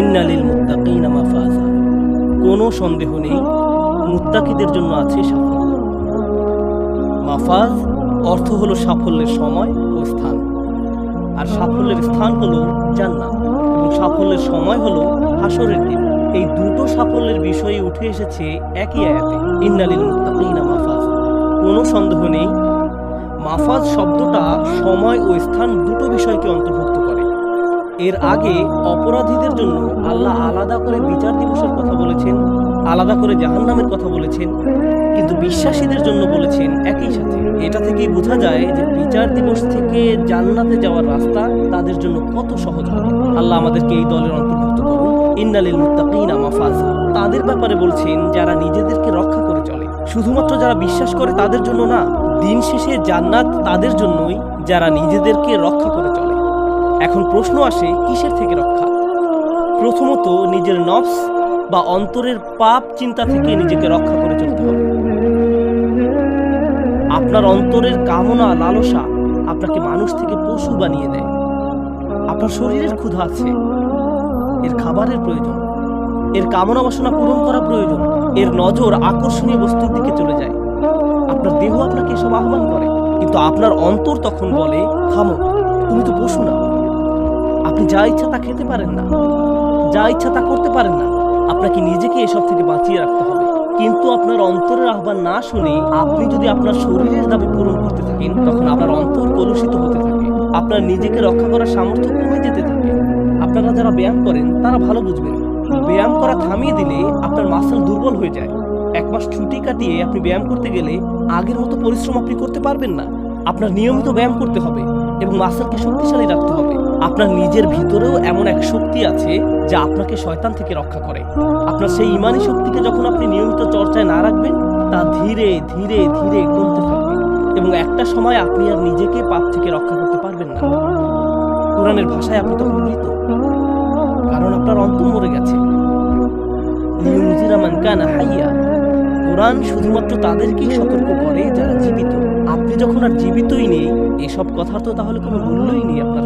ইন্নালিল মুত্তাকিনা মাফাজা। কোনো সন্দেহ নেই, মুত্তাকিদের জন্য আছে সাফল্য। মাফাজ অর্থ হলো সাফল্যের সময় ও স্থান। আর সাফল্যের স্থান হলো জান্নাত, এবং সাফল্যের সময় হলো হাসরের দিন। এই দুটো সাফল্যের বিষয়ে উঠে এসেছে একই আয়াতে ইন্নালিল মুত্তাকিনা মাফাজ। কোনো সন্দেহ নেই, মাফাজ শব্দটা সময় ও স্থান দুটো বিষয়কে অন্তর্ভুক্ত এর আগে অপরাধীদের জন্য আল্লাহ আলাদা করে বিচার দিবসের কথা বলেছেন, আলাদা করে জাহান্নামের কথা বলেছেন, কিন্তু বিশ্বাসীদের জন্য বলেছেন একই সাথে। এটা থেকেই বোঝা যায় যে বিচার দিবস থেকে জান্নাতে যাওয়ার রাস্তা তাদের জন্য কত সহজ হবে। আল্লাহ আমাদেরকে এই দলের অন্তর্ভুক্ত করুন। ইন্নালিল মুত্তাকিনা মাফাজা। তাদের ব্যাপারে বলছেন যারা নিজেদেরকে রক্ষা করে চলে। শুধুমাত্র যারা বিশ্বাস করে তাদের জন্য না, দিন শেষে জান্নাত তাদের জন্যই, যারা নিজেদেরকে রক্ষা করে এখন প্রশ্ন আসে, কিসের থেকে রক্ষা? প্রথমত, নিজের নফস বা অন্তরের পাপ চিন্তা থেকে নিজেকে রক্ষা করে চলতে হবে। আপনার অন্তরের কামনা, লালসা আপনাকে মানুষ থেকে পশু বানিয়ে দেয়। আপনার শরীরের ক্ষুধা আছে, এর খাবারের প্রয়োজন। এর কামনা বাসনা পূরণ করা প্রয়োজন। এর নজর আকর্ষণীয় বস্তুর দিকে চলে যায়। আপনার দেহ আপনাকে এসব আহ্বান করে, কিন্তু আপনার অন্তর তখন বলে, থামো, তুমি তো পশু না। আপনি যা ইচ্ছা তা খেতে পারেন না। যা ইচ্ছা তা করতে পারেন না। আপনাকে নিজেকে এসব থেকে বাঁচিয়ে রাখতে হবে। কিন্তু আপনার অন্তরের আহ্বান না শুনে আপনি যদি আপনার শরীরের দাবি পূরণ করতে থাকেন, তখন আপনার অন্তর কলুষিত হতে থাকে। আপনার নিজেকে রক্ষা করার সামর্থ্য কমে যেতে থাকে। আপনারা যারা ব্যায়াম করেন, তারা ভালো বুঝবেন। ব্যায়াম করা থামিয়ে দিলে আপনার মাসেল দুর্বল হয়ে যায়। এক মাস ছুটি কাটিয়ে আপনি ব্যায়াম করতে গেলে আগের মতো পরিশ্রম আপনি করতে পারবেন না। আপনার নিয়মিত ব্যায়াম করতে হবে এবং মাসেলকে শক্তিশালী রাখতে হবে। আপনার নিজের ভিতরেও এমন এক শক্তি আছে যা আপনাকে শয়তান থেকে রক্ষা করে। আপনার সেই ইমানি শক্তিকে যখন আপনি নিয়মিত চর্চায় না রাখবেন, তা ধীরে ধীরে ধীরে কমতে থাকবে এবং একটা সময় আপনি আর নিজেকে পাপ থেকে রক্ষা করতে পারবেন না। কোরআনের ভাষায় আপনি তখন মৃত, কারণ আপনার অন্তর মরে গেছে। হাইয়া, কোরআন শুধুমাত্র তাদেরকেই সতর্ক করে যারা জীবিত। আপনি যখন আর জীবিতই নেই, এসব কথার তো তাহলে কোনো মূল্যই নেই আপনার